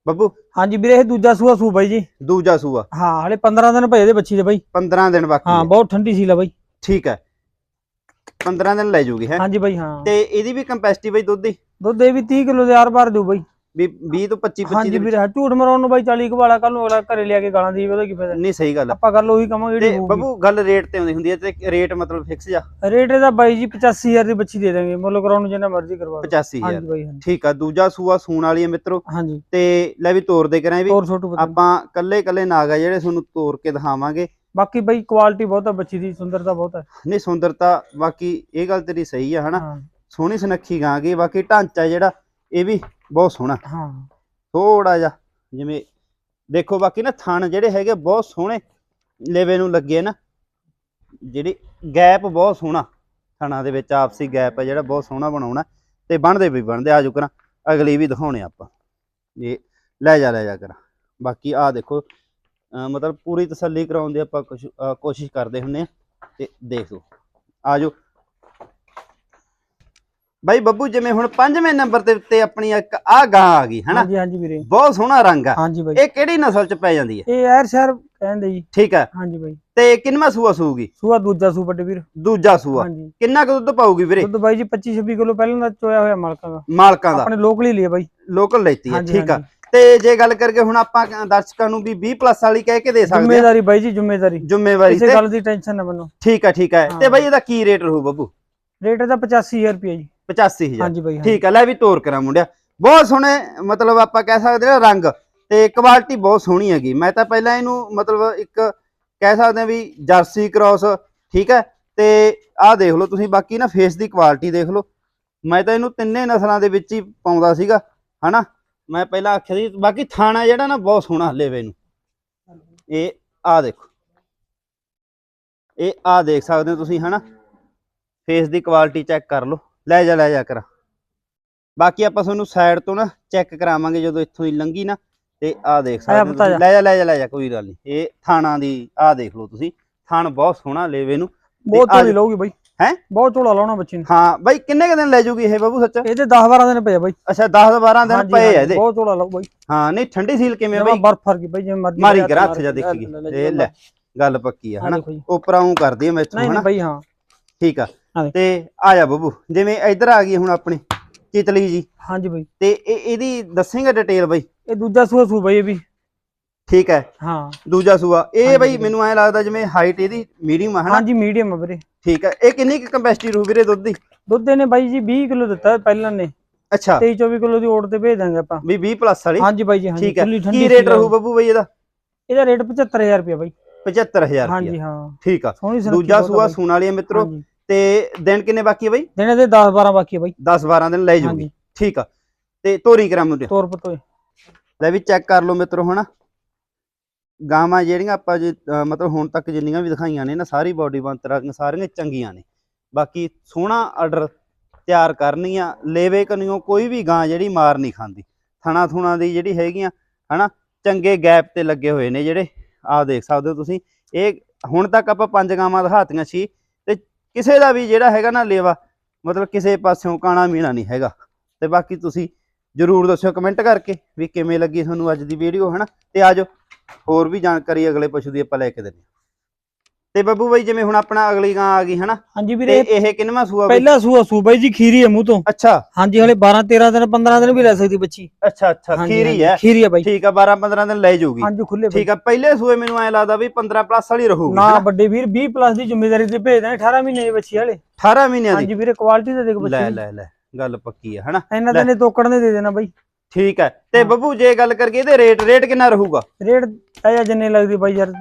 Speaker 1: ਬੱਬੂ?
Speaker 2: ਹਾਂਜੀ ਵੀਰੇ ਇਹ ਦੂਜਾ ਸੂਆ ਸੂ ਬਾਈ ਜੀ।
Speaker 1: ਦੂਜਾ ਸੂਆ।
Speaker 2: ਹਾਂ ਹਲੇ 15 ਦਿਨ ਪਏ ਇਹਦੇ ਬੱਚੀ ਦੇ ਬਾਈ।
Speaker 1: 15 ਦਿਨ ਬਾਕੀ
Speaker 2: ਹਾਂ ਬਹੁਤ ਠੰਡੀ ਸੀ ਲਾ ਬਾਈ।
Speaker 1: ਠੀਕ ਹੈ 15 ਦਿਨ ਲੈ ਜੂਗੀ ਹੈ?
Speaker 2: ਹਾਂਜੀ ਬਾਈ ਹਾਂ।
Speaker 1: ਤੇ ਇਹਦੀ ਵੀ ਕੰਪੈਸਿਟੀ ਬਈ ਦੁੱਧ ਦੀ?
Speaker 2: ਦੁੱਧ ਇਹ ਵੀ 30 ਕਿਲੋ ਦੇ ਆਰ ਪਾਰ ਦਿਓ ਬਾਈ।
Speaker 1: ਵੀ 20 ਤੋਂ 25 25
Speaker 2: ਹਾਂਜੀ ਵੀਰੇ ਝੂਠ ਮਰਾਉਣ ਨੂੰ ਬਾਈ 40 ਕਵਾਲਾ ਕੱਲ ਨੂੰ ਅਗਲਾ ਘਰੇ ਲਿਆ ਕੇ ਗਾਲਾਂ ਦੀ ਉਹਦਾ ਕੀ ਫਾਇਦਾ?
Speaker 1: ਨਹੀਂ ਸਹੀ ਗੱਲ ਆ।
Speaker 2: ਆਪਾਂ ਗੱਲ ਉਹੀ ਕਵਾਂਗੇ ਜਿਹੜੀ।
Speaker 1: ਬੱਬੂ ਗੱਲ ਰੇਟ ਤੇ ਆਉਂਦੀ ਹੁੰਦੀ ਹੈ ਤੇ ਰੇਟ ਮਤਲਬ ਫਿਕਸ ਜਾ।
Speaker 2: ਰੇਟ ਇਹਦਾ ਬਾਈ ਜੀ 85000 ਦੀ ਬੱਚੀ ਦੇ ਦਾਂਗੇ ਮੁੱਲ ਕਰਾਉਣ ਨੂੰ ਜਿੰਨਾ ਮਰਜ਼ੀ ਕਰਵਾ ਲਓ
Speaker 1: 85000
Speaker 2: ਹਾਂਜੀ ਬਾਈ ਹਾਂਜੀ।
Speaker 1: ਠੀਕ ਆ ਦੂਜਾ ਸੂਆ ਸੂਣ ਵਾਲੀ ਹੈ ਮਿੱਤਰੋ।
Speaker 2: ਹਾਂਜੀ।
Speaker 1: ਤੇ ਲੈ ਵੀ ਤੋਰ ਦੇ ਕਰਾਂ ਵੀ। ਆਪਾਂ ਕੱਲੇ ਕੱਲੇ ਨਾਗ ਆ ਜਿਹੜੇ ਤੁਹਾਨੂੰ ਤੋਰ ਕੇ ਦਿਖਾਵਾਂਗੇ।
Speaker 2: ਬਾਕੀ ਬਾਈ ਕੁਆਲਿਟੀ ਬਹੁਤ ਆ ਬੱਚੀ ਦੀ ਸੁੰਦਰਤਾ ਬਹੁਤ ਹੈ
Speaker 1: ਨਹੀਂ ਸੁੰਦਰਤਾ ਬਾਕੀ ਇਹ ਗੱਲ ਤੇਰੀ ਸਹੀ ਆ ਹਨਾ। ਸੋਹਣੀ ਸੁਨੱਖੀ ਗਾਂ ਗੀ ਬਾਕੀ ਢਾਂਚਾ ਜਿਹੜਾ ਇਹ ਵੀ ਬਹੁਤ ਸੋਹਣਾ।
Speaker 2: ਹਾਂ।
Speaker 1: ਥੋੜਾ ਜਿਹਾ ਜਿਵੇਂ ਦੇਖੋ ਬਾਕੀ ਨਾ ਥਣ ਜਿਹੜੇ ਹੈਗੇ ਬਹੁਤ ਸੋਹਣੇ ਲੇਵੇ ਨੂੰ ਲੱਗੇ ਨਾ ਜਿਹੜੀ ਗੈਪ ਬਹੁਤ ਸੋਹਣਾ ਥਣਾਂ ਦੇ ਵਿੱਚ ਆਪਸੀ ਗੈਪ ਹੈ ਜਿਹੜਾ ਬਹੁਤ ਸੋਹਣਾ ਬਣਾਉਣਾ ਤੇ ਬਣਦੇ ਵੀ ਬਣਦੇ ਆਜੋ ਕਰਾਂ ਅਗਲੀ ਵੀ ਦਿਖਾਉਣੇ ਆਪਾਂ। ਇਹ ਲੈ ਜਾ ਲੈ ਜਾ ਕਰਾਂ। ਬਾਕੀ ਆ ਦੇਖੋ ਮਤਲਬ ਪੂਰੀ ਤਸੱਲੀ ਕਰਾਉਣ ਦੀ ਆਪਾਂ ਕੋਸ਼ਿਸ਼ ਕਰਦੇ ਹੁੰਨੇ ਆ ਤੇ ਦੇਖ ਲਓ। ਆਜੋ। ਬਾਈ ਬੱਬੂ ਜਿਵੇਂ ਹੁਣ ਪੰਜਵੇਂ ਨੰਬਰ ਦੇ ਉੱਤੇ ਆਪਣੀ ਇੱਕ ਆ ਗਾਂ ਆ ਗਈ ਹਨਾ?
Speaker 2: ਹਾਂਜੀ ਹਾਂਜੀ ਵੀਰੇ।
Speaker 1: ਬਹੁਤ ਸੋਹਣਾ ਰੰਗ ਆ।
Speaker 2: ਹਾਂਜੀ ਬਾਈ।
Speaker 1: ਇਹ ਕਿਹੜੀ ਨਸਲ ਚ ਪੈ ਜਾਂਦੀ ਹੈ
Speaker 2: ਇਹ ਯਾਰ ਸ਼ਹਿਰ ਕਹਿੰਦੇ ਜੀ।
Speaker 1: ਠੀਕ ਹੈ
Speaker 2: ਹਾਂਜੀ ਬਾਈ।
Speaker 1: ਤੇ ਕਿੰਨਵਾਂ ਸੂਆ ਸੂਗੀ?
Speaker 2: ਸੂਆ ਦੂਜਾ ਸੂ ਵੱਡੇ ਵੀਰ।
Speaker 1: ਦੂਜਾ ਸੂਆ।
Speaker 2: ਹਾਂਜੀ।
Speaker 1: ਕਿੰਨਾ ਕੁ ਦੁੱਧ ਪਾਊਗੀ ਵੀਰੇ?
Speaker 2: ਦੁੱਧ ਬਾਈ ਜੀ 25 26 ਕਿਲੋ ਪਹਿਲਾਂ ਦਾ ਚੋਇਆ ਹੋਇਆ ਮਾਲਕਾਂ ਦਾ।
Speaker 1: ਮਾਲਕਾਂ ਦਾ।
Speaker 2: ਆਪਣੇ ਲੋਕਲ ਹੀ ਲਿਆ ਬਾਈ।
Speaker 1: ਲੋਕਲ ਲੈਤੀ ਹੈ ਠੀਕ ਆ। ਤੇ ਜੇ ਗੱਲ ਕਰਕੇ ਹੁਣ ਆਪਾਂ ਦਰਸ਼ਕਾਂ ਨੂੰ ਵੀ 20 ਪਲੱਸ ਵਾਲੀ ਕਹਿ ਕੇ ਦੇ ਸਕਦੇ ਆ।
Speaker 2: ਜ਼ਿੰਮੇਵਾਰੀ ਬਾਈ ਜੀ ਜ਼ਿੰਮੇਵਾਰੀ।
Speaker 1: ਜ਼ਿੰਮੇਵਾਰੀ ਤੇ
Speaker 2: ਗੱਲ ਦੀ ਟੈਨਸ਼ਨ ਨਾ ਮੰਨੋ।
Speaker 1: ਠੀਕ ਆ ਠੀਕ ਆ। ਤੇ
Speaker 2: ਹਾਂ।
Speaker 1: ਬਾਈ ਇਹਦਾ ਕੀ ਰੇਟ ਰਹੂ ਬੱਬੂ?
Speaker 2: ਰੇਟ ਇਹਦਾ 85000 ਰੁਪਏ ਜੀ।
Speaker 1: 85000
Speaker 2: ਹਾਂਜੀ ਬਾਈ।
Speaker 1: ਠੀਕ ਆ ਲੈ ਵੀ ਤੋਰ ਕਰਾਂ ਮੁੰਡਿਆ। ਬਹੁਤ ਸੋਹਣੇ ਮਤਲਬ ਆਪਾਂ ਕਹਿ ਸਕਦੇ ਆ ਰੰਗ ਤੇ ਕੁਆਲਿਟੀ ਬਹੁਤ ਸੋਹਣੀ ਹੈਗੀ। ਮੈਂ ਤਾਂ ਪਹਿਲਾਂ ਇਹਨੂੰ ਮਤਲਬ ਇੱਕ ਕਹਿ ਸਕਦੇ ਆ ਵੀ ਜਰਸੀ ਕ੍ਰਾਸ ਠੀਕ ਹੈ? ਤੇ ਆਹ ਦੇਖ ਲਓ ਤੁਸੀਂ ਬਾਕੀ ਨਾ ਫੇਸ ਦੀ ਕੁਆਲਿਟੀ ਦੇਖ ਲਓ। ਮੈਂ ਤਾਂ ਇਹਨੂੰ ਤਿੰਨੇ ਨਸਲਾਂ ਦੇ ਵਿੱਚ ਹੀ ਪਾਉਂਦਾ ਸੀਗਾ ਹਨਾ? ਮੈਂ ਪਹਿਲਾਂ ਆਖਿਆ ਸੀ ਬਾਕੀ ਥਾਣਾ ਜਿਹੜਾ ਨਾ ਬਹੁਤ ਸੋਹਣਾ ਲੇਵੇ ਨੂੰ ਇਹ ਆਹ ਦੇਖੋ। ਇਹ ਆਹ ਦੇਖ ਸਕਦੇ ਹੋ ਤੁਸੀਂ ਹਨਾ? ਫੇਸ ਦੀ ਕੁਆਲਿਟੀ ਚੈੱਕ ਕਰ ਲਓ। ਲੈ ਜਾ ਲੈ ਜਾ ਕਰ। ਬਾਕੀ ਆਪਾਂ ਤੁਹਾਨੂੰ ਸਾਈਡ ਤੋਂ ਨਾ ਚੈੱਕ ਕਰਾਵਾਂਗੇ ਜਦੋਂ ਇੱਥੋਂ ਹੀ ਲੰਗੀ ਨਾ ਤੇ ਆਹ ਦੇਖ ਸਕਦੇ ਹੋ
Speaker 2: ਆ
Speaker 1: ਤੁਸੀਂ। ਲੈ ਜਾ ਲੈ ਜਾ ਲੈ ਜਾ ਕੋਈ ਗੱਲ ਨਹੀਂ। ਇਹ ਥਾਣਾ ਦੀ ਆਹ ਦੇਖ ਲਓ ਤੁਸੀਂ। ਥਾਣ ਬਹੁਤ ਸੋਹਣਾ ਲੇਵੇ ਨੂੰ।
Speaker 2: ਬਹੁਤ
Speaker 1: ਆ
Speaker 2: ਝੋਲੀ ਲਊਗੀ ਬਾਈ।
Speaker 1: ਹੈਂ?
Speaker 2: ਬਹੁਤ ਝੋਲਾ ਲਾਉਣਾ ਬੱਚੀ ਨੇ।
Speaker 1: ਹਾਂ ਬਾਈ ਕਿੰਨੇ ਕੁ ਦਿਨ ਲੈ ਜੂਗੀ ਇਹ ਬਾਬੂ ਸੱਚ?
Speaker 2: ਇਹਦੇ 10 12 ਦਿਨ ਪਏ ਆ ਬਾਈ।
Speaker 1: ਅੱਛਾ 10 12 ਦਿਨ
Speaker 2: ਹਾਂਜੀ,
Speaker 1: ਪਏ ਆ
Speaker 2: ਹਾਂਜੀ,
Speaker 1: ਇਹਦੇ?
Speaker 2: ਬਹੁਤ ਝੋਲਾ ਲਾਉ ਬਾਈ।
Speaker 1: ਹਾਂ ਨਹੀਂ ਠੰਡੀ ਸੀਲ ਕਿਵੇਂ
Speaker 2: ਜਮਾ
Speaker 1: ਬਾਈ?
Speaker 2: ਬਰਫ ਫਰਕੀ ਬਾਈ ਜਿਵੇਂ ਮਰਜ਼ੀ
Speaker 1: ਮਾਰੀ ਕਰ ਹੱਥ ਜਾ
Speaker 2: ਕੇ
Speaker 1: ਦੇਖੀ
Speaker 2: ਲੈ
Speaker 1: ਇਹ ਲੈ ਗੱਲ ਪੱਕੀ ਆ ਹਨਾ?
Speaker 2: ਦੇਖੋ ਜੀ
Speaker 1: ਉਪਰਾਂ ਉਹ ਕਰਦੀ ਆ ਮੈਥੋਂ
Speaker 2: ਨਹੀਂ
Speaker 1: ਹਨਾ?
Speaker 2: ਨਹੀਂ ਬਾਈ ਹਾਂ।
Speaker 1: ਠੀਕ ਆ। ਤੇ ਆ ਜਾ ਬੱਬੂ ਜਿਵੇਂ ਇੱਧਰ ਆ ਗਈ ਹੁਣ ਆਪਣੀ ਚਿਤਲੀ ਜੀ।
Speaker 2: ਹਾਂਜੀ ਬਾਈ।
Speaker 1: ਤੇ ਇਹ ਇਹਦੀ ਦੱਸੇਗਾ ਡਿਟੇਲ ਬਾਈ।
Speaker 2: ਇਹ ਦੂਜਾ ਸੂਆ ਸੂ ਬਾਈ ਇਹ ਵੀ।
Speaker 1: ਠੀਕ ਹੈ।
Speaker 2: ਹਾਂ।
Speaker 1: ਦੂਜਾ ਸੂਆ। ਇਹ ਬਾਈ। ਮੈਨੂੰ ਐ ਲੱਗਦਾ ਜਿਵੇਂ ਹਾਈਟ ਇਹਦੀ ਮੀਡੀਅਮ ਆ ਹਨਾ?
Speaker 2: ਹਾਂਜੀ ਮੀਡੀਅਮ ਆ ਵੀਰੇ।
Speaker 1: ਠੀਕ ਹੈ। ਇਹ ਕਿੰਨੀ ਕੁ ਕੰਪੈਸਿਟੀ ਰੂ ਵੀਰੇ ਦੁੱਧ ਦੀ?
Speaker 2: ਦੁੱਧ ਇਹਨੇ ਬਾਈ ਜੀ 20 ਕਿਲੋ ਦਿੱਤਾ ਪਹਿਲਾਂ ਨੇ।
Speaker 1: ਅੱਛਾ।
Speaker 2: 23 24 ਕਿਲੋ ਦੀ ਓਟ ਤੇ ਭੇਜ ਦਾਂਗੇ ਆਪਾਂ।
Speaker 1: ਵੀ 20 ਪਲੱਸ ਵਾਲੀ?
Speaker 2: ਹਾਂਜੀ ਬਾਈ ਜੀ ਹਾਂਜੀ।
Speaker 1: ਠੀਕ ਹੈ। ਕੀ ਰੇਟ। ਰਹੂ ਬੱਬੂ ਬਾਈ ਇਹਦਾ?
Speaker 2: ਇਹਦਾ ਰੇਟ 75000 ਰੁਪਏ ਬਾਈ।
Speaker 1: 75000
Speaker 2: ਹਾਂਜੀ ਹਾਂ।
Speaker 1: ਠੀਕ ਆ। ਦੂਜਾ ਸੂਆ। ਸੂਣ ਵਾਲੀ ਆ ਮਿੱਤਰੋ। ਤੇ ਦਿਨ ਕਿੰਨੇ ਬਾਕੀ ਆ ਬਾਈ?
Speaker 2: ਦਿਨ ਇਹਦੇ 10 12 ਬਾਕੀ ਆ ਬਾਈ।
Speaker 1: 10 12 ਦਿਨ ਲੈ ਜੂਗੀ
Speaker 2: ਹਾਂਜੀ।
Speaker 1: ਠੀਕ ਆ। ਤੇ ਤੋਰੀ ਕਰਾਂ ਮੁੰਡੇ
Speaker 2: ਤੋਰ ਪਤੋਏ
Speaker 1: ਲੈ ਵੀ ਚੈੱਕ ਕਰ ਲਓ ਮਿੱਤਰੋ ਹਨਾ। ਗਾਵਾਂ ਜਿਹੜੀਆਂ ਆਪਾਂ ਜੇ ਮਤਲਬ ਹੁਣ ਤੱਕ ਜਿੰਨੀਆਂ ਵੀ ਦਿਖਾਈਆਂ ਨੇ ਨਾ ਸਾਰੀ ਬਾਡੀ ਬੰਤਰਾਂ ਸਾਰੀਆਂ ਚੰਗੀਆਂ ਨੇ। ਬਾਕੀ ਸੋਹਣਾ ਆਰਡਰ ਤਿਆਰ ਕਰਨੀਆਂ। ਲੇਵੇ ਕਨੀਓ ਕੋਈ ਵੀ ਗਾਂ ਜਿਹੜੀ ਮਾਰ ਨਹੀਂ ਖਾਂਦੀ। ਥਣਾ ਥੁਣਾ ਦੀ ਜਿਹੜੀ ਹੈਗੀਆਂ ਹਨਾ ਚੰਗੇ ਗੈਪ ਤੇ ਲੱਗੇ ਹੋਏ ਨੇ ਜਿਹੜੇ। ਆਹ ਦੇਖ ਸਕਦੇ ਹੋ ਤੁਸੀਂ। ਇਹ ਹੁਣ ਤੱਕ ਆਪਾਂ ਪੰਜ ਗਾਵਾਂ ਦਿਖਾਤੀਆਂ ਸੀ। ਕਿਸੇ ਦਾ ਵੀ ਜਿਹੜਾ ਹੈਗਾ ਨਾ ਲੇਵਾ, ਮਤਲਬ ਕਿਸੇ ਪਾਸਿਓਂ ਕਾਣਾ ਮੀਣਾ ਨਹੀਂ ਹੈਗਾ ਤੇ ਬਾਕੀ ਤੁਸੀਂ ਜਰੂਰ ਦੱਸਿਓ ਕਮੈਂਟ ਕਰਕੇ ਵੀ ਕਿਵੇਂ ਲੱਗੀ ਤੁਹਾਨੂੰ ਅੱਜ ਦੀ ਵੀਡੀਓ ਹਨਾ ਤੇ ਆਜੋ, ਹੋਰ ਵੀ ਜਾਣਕਾਰੀ ਅਗਲੇ ਪਸ਼ੂ ਦੀ ਆਪਾਂ ਲੈ ਕੇ ਦਿੰਦੇ ਹਾਂ। ਤੇ ਬੱਬੂ ਬਾਈ ਜਿਵੇਂ ਹੁਣ ਆਪਣਾ ਅਗਲੀ ਗਾਂ ਆ ਗਈ ਹਨਾ?
Speaker 2: ਹਾਂਜੀ
Speaker 1: ਤੇ
Speaker 2: ਵੀਰੇ
Speaker 1: ਇਹ ਕਿੰਨਵਾਂ ਸੂਆ ਬਾਈ?
Speaker 2: ਪਹਿਲਾ ਸੂਆ ਸੂ ਬਾਈ ਜੀ ਖੀਰੀ ਹੈ ਮੂੰਹ ਤੋਂ।
Speaker 1: ਅੱਛਾ।
Speaker 2: ਹਾਂਜੀ ਹਲੇ 12 13 ਦਿਨ 15 ਦਿਨ ਵੀ ਰਹਿ ਸਕਦੀ ਬੱਚੀ।
Speaker 1: ਅੱਛਾ ਅੱਛਾ
Speaker 2: ਹਾਂਜੀ,
Speaker 1: ਖੀਰੀ
Speaker 2: ਹਾਂਜੀ,
Speaker 1: ਹੈ।
Speaker 2: ਖੀਰੀ ਹੈ ਬਾਈ।
Speaker 1: ਠੀਕ ਆ 12 15 ਦਿਨ ਲੈ ਜਾਊਗੀ।
Speaker 2: ਹਾਂਜੀ ਖੁੱਲੇ
Speaker 1: ਠੀਕ ਆ ਪਹਿਲੇ ਸੂਏ ਮੈਨੂੰ ਐ ਲੱਗਦਾ ਵੀ 15 ਪਲੱਸ ਵਾਲੀ ਰਹੂਗੀ
Speaker 2: ਨਾ
Speaker 1: ਹਨਾ?
Speaker 2: ਵੱਡੇ ਵੀਰ 20 ਪਲੱਸ ਦੀ ਜ਼ਿੰਮੇਵਾਰੀ ਤੇ ਭੇਜ ਦਾਂਗੇ 18 ਮਹੀਨੇ ਦੀ ਬੱਚੀ ਹਲੇ।
Speaker 1: 18 ਮਹੀਨਿਆਂ ਦੀ?
Speaker 2: ਹਾਂਜੀ ਵੀਰੇ ਕੁਆਲਿਟੀ ਤਾਂ ਦੇਖ ਬੱਚੀ
Speaker 1: ਲੈ
Speaker 2: ਦੀ।
Speaker 1: ਲੈ ਲੈ ਗੱਲ ਪੱਕੀ ਆ ਹਨਾ?
Speaker 2: ਇਹਨਾਂ
Speaker 1: ਲੈ।
Speaker 2: ਦੇ ਨੇ ਤੋਕੜ ਨੇ ਦੇ ਦੇਣਾ ਬਾਈ।
Speaker 1: ਠੀਕ ਹੈ। ਤੇ। ਬੱਬੂ ਜੇ ਗੱਲ ਕਰੀਏ ਇਹਦੇ ਰੇਟ ਰੇਟ ਕਿੰਨਾ ਰਹੂਗਾ?
Speaker 2: ਰੇਟ ਆਇਆ ਜਿੰਨੇ ਲੱਗਦੀ ਬਾਈ ਯਾਰ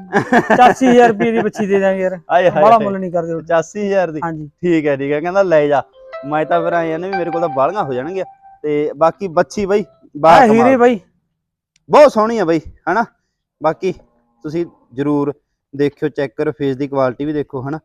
Speaker 2: 84000 ਰੁਪਏ ਦੀ ਬੱਚੀ ਦੇ ਦਾਂਗੇ ਯਾਰ।
Speaker 1: ਆਏ
Speaker 2: ਬੜਾ ਮੁੱਲ ਨਹੀਂ ਕਰਦੇ ਉਹ।
Speaker 1: 85000 ਦੀ?
Speaker 2: ਹਾਂਜੀ।
Speaker 1: ਠੀਕ ਹੈ ਠੀਕ ਹੈ। ਕਹਿੰਦਾ ਲੈ ਜਾ। ਮੈਂ ਤਾਂ ਫਿਰ ਆਇਆ ਨੇ ਵੀ ਮੇਰੇ ਕੋਲ ਤਾਂ ਬਾਲੀਆਂ ਹੋ ਜਾਣਗੀਆਂ। ਤੇ ਬਾਕੀ ਬੱਚੀ ਬਾਈ
Speaker 2: ਆ
Speaker 1: ਬਾਹਰ
Speaker 2: ਹੀਰੇ ਬਾਈ।
Speaker 1: ਬਹੁਤ ਸੋਹਣੀ ਆ ਬਾਈ ਹਨਾ? ਬਾਕੀ ਤੁਸੀਂ ਜਰੂਰ ਦੇਖਿਓ ਚੈੱਕ ਕਰੋ ਫੇਸ ਦੀ ਕੁਆਲਿਟੀ ਵੀ ਦੇਖੋ ਹਨਾ?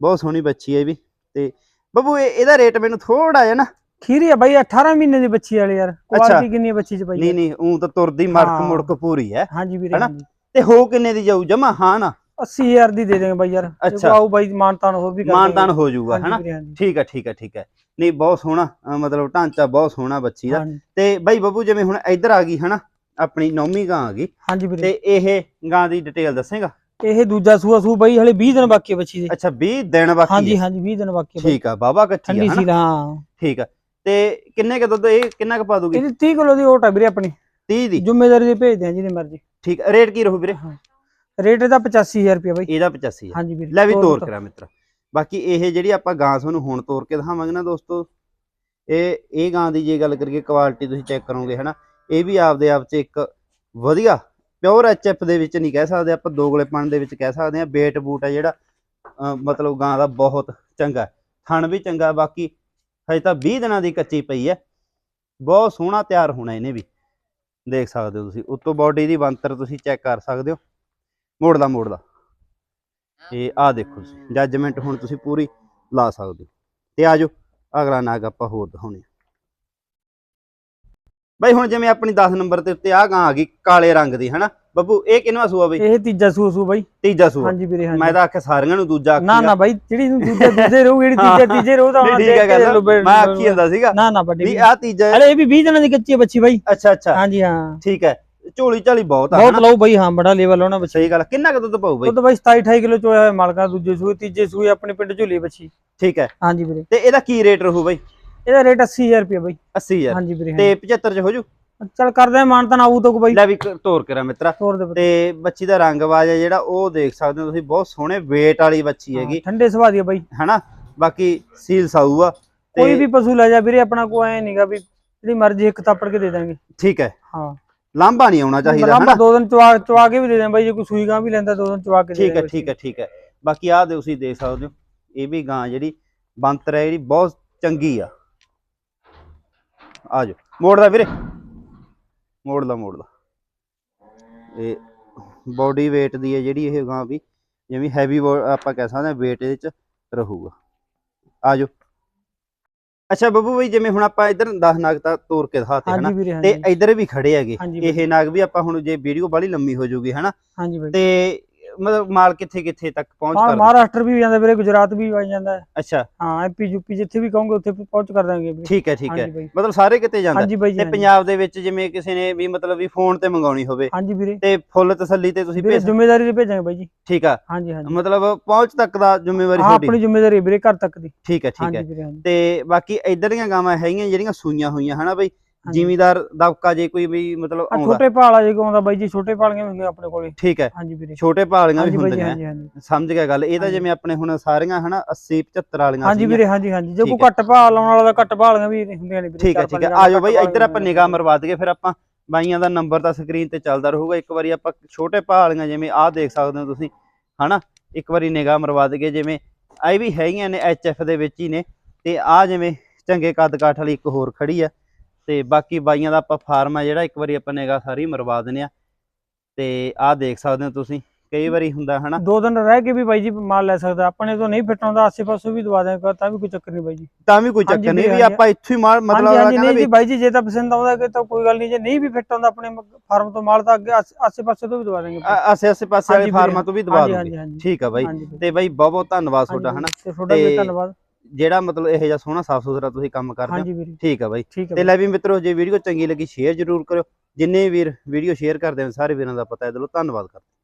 Speaker 1: ਬਹੁਤ ਸੋਹਣੀ ਬੱਚੀ ਹੈ ਇਹ ਵੀ। ਤੇ ਬੱਬੂ ਇਹ ਇਹਦਾ ਰੇਟ ਮੈਨੂੰ ਥੋੜਾ ਜਿਹਾ ਨਾ
Speaker 2: ਖੀਰੀ ਆ ਬਾਈ 18 ਮਹੀਨੇ ਦੀ ਬੱਚੀ ਵਾਲੀ ਯਾਰ। ਕੁਆਲਿਟੀ ਕਿੰਨੀ ਬੱਚੀ ਚ ਬਾਈ
Speaker 1: ਨਹੀਂ ਨਹੀਂ ਉਹ ਤਾਂ ਤੁਰਦੀ ਮੜਕ। ਮੁੜਕ ਪੂਰੀ ਹੈ।
Speaker 2: ਹਾਂਜੀ ਵੀਰੇ
Speaker 1: ਹਨਾ? ਤੇ ਹੋ ਕਿੰਨੇ ਦੀ ਜਾਊ? ਜਮਾ ਹਾਂ ਨਾ?
Speaker 2: 80000 ਦੀ ਦੇ ਦੇਂਗੇ ਬਾਈ ਯਾਰ।
Speaker 1: ਅੱਛਾ।
Speaker 2: ਆਓ ਬਾਈ ਮਾਨਤਾਨ ਹੋਰ ਵੀ
Speaker 1: ਮਾਨਤਾਨ। ਹੋ ਜਾਊਗਾ ਹਨਾ? ਠੀਕ ਹੈ ਠੀਕ ਹੈ ਠੀਕ ਹੈ ਨਹੀਂ ਬਹੁਤ ਸੋਹਣਾ ਮਤਲਬ ਢਾਂਚਾ ਬਹੁਤ ਸੋਹਣਾ ਬੱਚੀ ਦਾ। ਤੇ ਬਾਈ ਬੱਬੂ ਜਿਵੇਂ ਹੁਣ ਇੱਧਰ ਆ ਗਈ ਹਨਾ? ਆਪਣੀ ਨੌਵੀਂ ਗਾਂ ਆ ਗਈ।
Speaker 2: ਹਾਂਜੀ ਵੀਰੇ।
Speaker 1: ਤੇ ਇਹ ਗਾਂ ਦੀ ਡਿਟੇਲ ਦੱਸੇਗਾ?
Speaker 2: ਇਹ ਦੂਜਾ ਸੂਆ ਸੂ ਬਾਈ ਹਲੇ 20 ਦਿਨ ਬਾਕੀ ਬੱਚੀ ਦੇ।
Speaker 1: ਅੱਛਾ 20 ਦਿਨ ਬਾਕੀ
Speaker 2: ਹਾਂਜੀ ਹਾਂਜੀ 20 ਦਿਨ ਬਾਕੀ
Speaker 1: ਠੀਕ ਆ ਬਾਬਾ ਕੱਚੀ
Speaker 2: ਠੰਡੀ ਸੀ ਹਾਂ।
Speaker 1: ਠੀਕ ਆ। ਤੇ ਕਿੰਨੇ ਕ ਦੁੱਧ ਇਹ ਕਿੰਨਾ ਕ ਪਾ ਦੂਗੀ?
Speaker 2: ਇਹਦੀ 30 ਕਿਲੋ ਦੀ ਓਟ ਆ ਵੀਰੇ ਆਪਣੀ।
Speaker 1: 30 ਦੀ?
Speaker 2: ਜ਼ਿੰਮੇਵਾਰੀ ਦੇ ਭੇਜਦੇ ਆ ਜਿਹਦੀ ਮਰਜ਼ੀ।
Speaker 1: ਠੀਕ ਰੇਟ ਕੀ ਰਹੂ ਵੀਰੇ?
Speaker 2: ਰੇਟ ਇਹਦਾ 85000 ਰੁਪਏ ਬਾਈ।
Speaker 1: ਇਹਦਾ 85 ਹੈ
Speaker 2: ਹਾਂਜੀ ਵੀਰੇ
Speaker 1: ਲੈ ਵੀ
Speaker 2: ਤੋਰ।
Speaker 1: ਕਰਾਂ ਮਿੱਤਰ। ਬਾਕੀ ਇਹ ਜਿਹੜੀ ਆਪਾਂ ਗਾਂ ਤੁਹਾਨੂੰ ਹੁਣ ਤੋਰ ਕੇ ਦਿਖਾਵਾਂਗੇ ਨਾ ਦੋਸਤੋ ਇਹ ਇਹ ਗਾਂ ਦੀ ਜੇ ਗੱਲ ਕਰੀਏ ਕੁਆਲਿਟੀ ਤੁਸੀਂ ਚੈੱਕ ਕਰੋਗੇ ਹਨਾ? ਇਹ ਵੀ ਆਪਦੇ ਆਪ 'ਚ ਇੱਕ ਵਧੀਆ ਪਿਓਰ ਐਚਐਫ ਦੇ ਵਿੱਚ ਨਹੀਂ ਕਹਿ ਸਕਦੇ ਆਪਾਂ ਦੋਗਲੇਪਣ ਦੇ ਵਿੱਚ ਕਹਿ ਸਕਦੇ ਆ ਬੇਟ ਬੂਟ ਹੈ ਜਿਹੜਾ ਮਤਲਬ ਗਾਂ ਦਾ ਬਹੁਤ ਚੰਗਾ। ਥਣ ਵੀ ਚੰਗਾ ਬਾਕੀ ਹਜੇ ਤਾਂ 20 ਦਿਨਾਂ ਦੀ ਕੱਚੀ ਪਈ ਹੈ। ਬਹੁਤ ਸੋਹਣਾ ਤਿਆਰ ਹੋਣਾ ਇਹਨੇ ਵੀ। ਦੇਖ ਸਕਦੇ ਹੋ ਤੁਸੀਂ, ਉੱਤੋਂ ਬਾਡੀ ਦੀ ਬੰਤਰ ਤੁਸੀਂ ਚੈੱਕ ਕਰ ਸਕਦੇ ਹੋ। ਮੋੜਦਾ ਮੋੜਦਾ। ਤੇ ਆਹ ਦੇਖੋ ਤੁਸੀਂ ਜੱਜਮੈਂਟ ਹੁਣ ਤੁਸੀਂ ਪੂਰੀ ਲਾ ਸਕਦੇ ਹੋ। ਤੇ ਆਜੋ ਅਗਲਾ ਨਾਗ ਆਪਾਂ ਹੋਰ ਦਿਖਾਉਣੇ ਬਈ ਹੁਣ ਜਿਵੇਂ ਆਪਣੀ 10 ਨੰਬਰ ਦੇ ਉੱਤੇ ਆ ਗਾਂ ਆ ਗਈ, ਕਾਲੇ ਰੰਗ ਦੀ, ਹਨਾ? ਬੱਬੂ ਇਹ ਕਿੰਨਵਾ ਸੂਆ ਬਈ?
Speaker 2: ਇਹ ਤੀਜਾ ਸੂ ਸੂ ਬਾਈ।
Speaker 1: ਤੀਜਾ ਸੂਆ
Speaker 2: ਹਾਂਜੀ ਵੀਰੇ ਹਾਂਜੀ।
Speaker 1: ਮੈਂ ਤਾਂ ਆਖਿਆ ਸਾਰਿਆਂ ਨੂੰ ਦੂਜਾ
Speaker 2: ਨਾ। ਨਾ ਬਾਈ ਜਿਹੜੀ ਨੂੰ ਦੂਜੇ ਦੂਜੇ ਰਹੂ ਜਿਹੜੀ ਤੀਜੇ। ਤੀਜੇ ਰਹੂ ਤਾਂ ਹੁਣ
Speaker 1: ਠੀਕ ਹੈ ਗੱਲ ਮੈਂ ਆਖੀ ਜਾਂਦਾ ਸੀਗਾ
Speaker 2: ਨਾ ਨਾ ਵੱਡੀ
Speaker 1: ਵੀ ਆ ਤੀਜਾ
Speaker 2: ਅਰੇ ਇਹ ਵੀ 20 ਦਿਨਾਂ ਦੀ ਕੱਚੀ ਬੱਚੀ ਬਾਈ।
Speaker 1: ਅੱਛਾ ਅੱਛਾ।
Speaker 2: ਹਾਂਜੀ ਹਾਂ।
Speaker 1: ਠੀਕ ਹੈ। ਝੋਲੀ ਝਾਲੀ ਬਹੁਤ ਆ
Speaker 2: ਬਹੁਤ ਲਓ ਬਾਈ ਹਾਂ ਬੜਾ ਲੈਵਲ ਉਹਨਾਂ ਬੱਚੀ
Speaker 1: ਸਹੀ ਗੱਲ ਕਿੰਨਾ ਕੁ ਦੁੱਧ ਪਾਉ ਬਈ?
Speaker 2: ਤਾਂ ਬਾਈ 27 28 ਕਿਲੋ ਚੋਇਆ ਹੋਇਆ ਮਾਲਕਾ ਦੂਜੇ ਸੂਏ ਤੀਜੇ ਸੂਏ ਆਪਣੇ ਪਿੰਡ ਝੋਲੀ ਬੱਚੀ।
Speaker 1: ਠੀਕ ਹੈ।
Speaker 2: ਹਾਂਜੀ ਵੀਰੇ।
Speaker 1: ਤੇ ਇਹਦਾ ਕੀ ਰੇਟ ਰਹੂ ਬਈ?
Speaker 2: ਇਹਦਾ ਰੇਟ 80000 ਰੁਪਏ ਬਾਈ।
Speaker 1: 80000
Speaker 2: ਹਾਂਜੀ ਵੀਰੇ
Speaker 1: ਤੇ 75 ਚ ਹੋ ਜੂ
Speaker 2: ਚਲ ਕਰਦੇ ਆ ਮਾਨ ਤਾਂ ਆਊ ਤੋਂ ਬਾਈ।
Speaker 1: ਲੈ ਵੀ ਕ- ਤੋਰ ਕਰਾਂ ਮਿੱਤਰਾ।
Speaker 2: ਤੋਰ ਦੇ
Speaker 1: ਤੇ ਬੱਚੀ ਦਾ ਰੰਗ ਬਾਜ ਹੈ ਜਿਹੜਾ ਉਹ ਦੇਖ ਸਕਦੇ ਹੋ ਤੁਸੀਂ ਬਹੁਤ ਸੋਹਣੇ weight ਵਾਲੀ ਬੱਚੀ ਹੈਗੀ।
Speaker 2: ਠੰਡੇ ਸੁਭਾਅ ਦੀ ਆ ਬਾਈ।
Speaker 1: ਹਨਾ? ਬਾਕੀ ਸੀਲ ਸਾਊ ਆ।
Speaker 2: ਕੋਈ ਵੀ ਪਸ਼ੂ ਲੈ ਜਾ ਵੀਰੇ ਆਪਣਾ ਕੋਈ ਐ ਨਹੀਂਗਾ ਵੀ ਜਿਹੜੀ ਮਰਜ਼ੀ ਇੱਕ ਥੱਪੜ ਕੇ ਦੇ ਦਾਂਗੇ।
Speaker 1: ਠੀਕ ਹੈ।
Speaker 2: ਹਾਂ।
Speaker 1: ਲਾਂਭਾ ਨਹੀਂ ਆਉਣਾ ਚਾਹੀਦਾ ਹਨਾ?
Speaker 2: ਦੋ ਦਿਨ ਚਵਾ ਚਵਾ ਕੇ ਵੀ ਦੇ ਦਾਂ ਬਾਈ ਜੇ ਕੋਈ ਸੂਈ ਗਾਂ ਵੀ ਲੈਂਦਾ ਦੋ ਦਿਨ ਚਵਾ ਕੇ ਦੇ
Speaker 1: ਠੀਕ ਹੈ ਠੀਕ ਹੈ ਠੀਕ ਹੈ। ਬਾਕੀ ਆਹ ਦੇ ਤੁਸੀਂ ਦੇਖ ਸਕਦੇ ਹੋ ਇਹ ਵੀ ਗਾਂ ਜਿਹੜੀ ਬੰਤਰ ਹੈ ਜਿਹੜੀ ਬਹੁਤ ਚੰਗੀ ਆ। ਆ ਜਾਓ। ਮੋੜਦਾ ਵੀਰੇ। ਮੋੜਦਾ ਮੋੜਦਾ। ਇਹ ਬੋਡੀ weight ਦੀ ਹੈ ਜਿਹੜੀ ਇਹ ਗਾਂ ਵੀ ਜਿਵੇਂ ਹੈਵੀ ਆਪਾਂ ਕਹਿ ਸਕਦੇ ਹਾਂ weight ਇਹਦੇ ਚ ਰਹੂਗਾ। ਆ ਜਾਓ ਅੱਛਾ ਬੱਬੂ ਬਈ ਜਿਵੇਂ ਹੁਣ ਆਪਾਂ ਇਧਰ 10 ਨਗ ਤਾਂ ਤੋਰ ਕੇ ਦਿਖਾਤੇ ਹਨਾ
Speaker 2: ਹਾਂਜੀ ਵੀਰੇ
Speaker 1: ਤੇ ਇਧਰ ਵੀ ਖੜੇ ਹੈਗੇ। ਇਹ ਨਗ ਵੀ ਆਪਾਂ ਹੁਣ ਜੇ ਵੀਡੀਓ ਬਾਲੀ ਲੰਮੀ ਹੋ ਜਾਊਗੀ ਹਨਾ? ਤੇ ਮਤਲਬ ਮਾਲ ਕਿੱਥੇ ਕਿੱਥੇ ਤੱਕ ਪਹੁੰਚ
Speaker 2: ਹਾਂ ਮਹਾਰਾਸ਼ਟਰ ਵੀ ਜਾਂਦਾ ਵੀਰੇ ਗੁਜਰਾਤ ਵੀ ਆ ਜਾਂਦਾ। ਹੈ।
Speaker 1: ਅੱਛਾ।
Speaker 2: ਹਾਂ ਐਮਪੀ ਯੂਪੀ ਜਿੱਥੇ ਵੀ ਕਹੋਗੇ ਉੱਥੇ ਪਹੁੰਚ ਕਰ ਦਾਂਗੇ ਵੀਰੇ।
Speaker 1: ਠੀਕ ਹੈ ਠੀਕ ਹੈ।
Speaker 2: ਹਾਂਜੀ ਬਾਈ।
Speaker 1: ਮਤਲਬ ਸਾਰੇ ਕਿਤੇ ਜਾਂਦਾ।
Speaker 2: ਹਾਂਜੀ ਬਾਈ ਜੀ
Speaker 1: ਤੇ
Speaker 2: ਹਾਂਜੀ।
Speaker 1: ਪੰਜਾਬ ਦੇ ਵਿੱਚ ਜਿਵੇਂ ਕਿਸੇ ਨੇ ਵੀ ਮਤਲਬ ਵੀ ਫੋਨ ਤੇ ਮੰਗਾਉਣੀ ਹੋਵੇ
Speaker 2: ਹਾਂਜੀ ਵੀਰੇ।
Speaker 1: ਤੇ ਫੁੱਲ ਤਸੱਲੀ ਤੇ ਤੁਸੀਂ
Speaker 2: ਵੀਰੇ
Speaker 1: ਭੇਜ
Speaker 2: ਜ਼ਿੰਮੇਵਾਰੀ ਤੇ ਭੇਜਾਂਗੇ ਬਾਈ ਜੀ।
Speaker 1: ਠੀਕ ਆ।
Speaker 2: ਹਾਂਜੀ ਹਾਂਜੀ।
Speaker 1: ਮਤਲਬ ਪਹੁੰਚ ਤੱਕ ਦਾ ਜ਼ਿੰਮੇਵਾਰੀ
Speaker 2: ਹਾਂ
Speaker 1: ਤੁਹਾਡੀ।
Speaker 2: ਆਪਣੀ ਜ਼ਿੰਮੇਵਾਰੀ ਹੈ ਵੀਰੇ ਘਰ ਤੱਕ ਦੀ।
Speaker 1: ਠੀਕ ਹੈ ਠੀਕ
Speaker 2: ਹਾਂਜੀ
Speaker 1: ਹੈ
Speaker 2: ਵੀਰੇ ਹਾਂਜੀ।
Speaker 1: ਤੇ ਬਾਕੀ ਇਧਰ ਦੀਆਂ ਗਾਵਾਂ ਹੈਗੀਆਂ ਜਿਹੜੀਆਂ ਸੂਈਆਂ ਹੋਈਆਂ ਹਨਾ ਬਈ। ਜ਼ਿਮੀਦਾਰ ਦਬਕਾ ਜੇ ਕੋਈ ਵੀ ਮਤਲਬ
Speaker 2: ਆ
Speaker 1: ਆਉਂਦਾ।
Speaker 2: ਛੋਟੇ ਭਾਲਾ ਜੇ ਕੋ ਆਉਂਦਾ ਬਾਈ ਜੀ ਛੋਟੇ ਭਾਲੀਆਂ ਵੀ ਹੁੰਦੀਆਂ ਆਪਣੇ ਕੋਲੇ।
Speaker 1: ਠੀਕ ਹੈ।
Speaker 2: ਹਾਂਜੀ ਵੀਰੇ।
Speaker 1: ਛੋਟੇ ਭਾਲੀਆਂ ਵੀ ਹੁੰਦੀਆਂ ਸਮਝ ਗਿਆ ਗੱਲ। ਇਹ ਤਾਂ। ਜਿਵੇਂ ਆਪਣੇ ਹੁਣ ਸਾਰੀਆਂ ਹਨਾ 80 75 ਵਾਲੀਆਂ
Speaker 2: ਹਾਂਜੀ। ਵੀਰੇ ਹਾਂਜੀ ਹਾਂਜੀ। ਜੇ ਕੋਈ। ਘੱਟ ਭਾਅ ਲਾਉਣ ਵਾਲਾ ਤਾਂ ਘੱਟ ਭਾਲੀਆਂ ਵੀ ਹੁੰਦੀਆਂ ਨੇ ਵੀਰੇ
Speaker 1: ਠੀਕ ਹੈ ਠੀਕ ਹੈ। ਆਜੋ ਬਾਈ ਇੱਧਰ ਆਪਾਂ ਨਿਗਾਹ ਮਰਵਾ ਦਈਏ ਫਿਰ ਆਪਾਂ ਬਾਈਆਂ ਦਾ ਨੰਬਰ ਤਾਂ ਸਕਰੀਨ ਤੇ ਚੱਲਦਾ ਰਹੂਗਾ। ਇੱਕ ਵਾਰੀ ਆਪਾਂ ਛੋਟੇ ਭਾਲੀਆਂ ਜਿਵੇਂ ਆਹ ਦੇਖ ਸਕਦੇ ਹੋ ਤੁਸੀਂ ਹਨਾ? ਇੱਕ ਵਾਰੀ ਨਿਗਾਹ ਮਰਵਾ ਦਈਏ ਜਿਵੇਂ ਇਹ ਵੀ ਹੈਗੀਆਂ ਨੇ ਐਚਐਫ ਦੇ ਵਿੱਚ ਹੀ ਨੇ। ਤੇ ਆਹ ਜਿਵੇਂ ਚੰਗੇ ਕੱਦ ਕਾਠ ਵਾਲੀ ਇੱਕ ਹੋਰ ਖੜੀ ਆ। ਤੇ ਬਾਕੀ ਬਾਈਆਂ ਦਾ ਆਪਾਂ ਫਾਰਮ ਆ ਜਿਹੜਾ ਇੱਕ ਵਾਰੀ ਆਪਾਂ ਨਿਗਾਹ ਸਾਰੀ ਮਰਵਾ ਦਿੰਦੇ ਆ। ਤੇ ਆਹ ਦੇਖ ਸਕਦੇ ਹੋ ਤੁਸੀਂ ਕਈ ਵਾਰੀ ਹੁੰਦਾ ਹਨਾ।
Speaker 2: ਦੋ ਦਿਨ ਰਹਿ ਕੇ ਵੀ ਬਾਈ ਜੀ ਮਾਲ ਲੈ ਸਕਦਾ ਆਪਣੇ ਤੋਂ ਨਹੀਂ ਫਿੱਟ ਆਉਂਦਾ ਆਸੇ ਪਾਸੇ ਵੀ ਦਵਾ ਦਿਆਂਗੇ ਤਾਂ ਵੀ ਕੋਈ ਚੱਕਰ ਨਹੀਂ ਬਾਈ ਜੀ।
Speaker 1: ਤਾਂ ਵੀ ਕੋਈ ਚੱਕਰ ਨਹੀਂ ਵੀ ਆਪਾਂ ਇੱਥੋਂ ਹੀ ਮਾਲ ਮਤਲਬ
Speaker 2: ਹਾਂਜੀ ਨਹੀਂ ਜੀ ਬਾਈ ਜੀ ਜੇ ਤਾਂ ਪਸੰਦ ਆਉਂਦਾ ਕਿ ਤਾਂ ਕੋਈ ਗੱਲ ਨਹੀਂ ਜੇ ਨਹੀਂ ਵੀ ਫਿੱਟ ਆਉਂਦਾ ਆਪਣੇ ਫਾਰਮ ਤੋਂ ਮਾਲ ਤਾਂ ਅੱਗੇ ਆਸੇ ਪਾਸੇ ਤੋਂ ਵੀ ਦਵਾ ਦਿਆਂਗੇ
Speaker 1: ਆਸੇ ਆਸੇ ਪਾਸੇ ਵਾਲੇ ਫਾਰਮਾਂ ਤੋਂ ਵੀ ਦਵਾ ਦੋਗੇ ਠੀਕ ਆ ਬਾਈ। ਤੇ ਬਾਈ ਬਹੁਤ ਬਹੁਤ ਧੰਨਵਾਦ ਤੁਹਾਡਾ ਹਨਾ।
Speaker 2: ਤੇ ਤੁਹਾਡਾ ਵੀ ਧੰਨਵਾਦ।
Speaker 1: ਜਿਹੜਾ ਮਤਲਬ ਇਹੋ ਜਿਹਾ ਸੋਹਣਾ ਸਾਫ਼ ਸੁਥਰਾ ਤੁਸੀਂ ਕੰਮ ਕਰਦੇ ਹੋ
Speaker 2: ਵੀਰੇ
Speaker 1: ਠੀਕ ਆ ਬਾਈ।
Speaker 2: ਠੀਕ ਹੈ
Speaker 1: ਤੇ ਲੈ ਵੀ ਮਿੱਤਰੋ ਜੇ ਵੀਡੀਓ ਚੰਗੀ ਲੱਗੀ ਸ਼ੇਅਰ ਜ਼ਰੂਰ ਕਰਿਓ। ਜਿੰਨੇ ਵੀਰ ਵੀਡੀਓ ਸ਼ੇਅਰ ਕਰਦੇ ਨੇ ਸਾਰੇ ਵੀਰਾਂ ਦਾ ਪਤਾ ਹੈ ਦਿਲੋਂ ਧੰਨਵਾਦ ਕਰਦੇ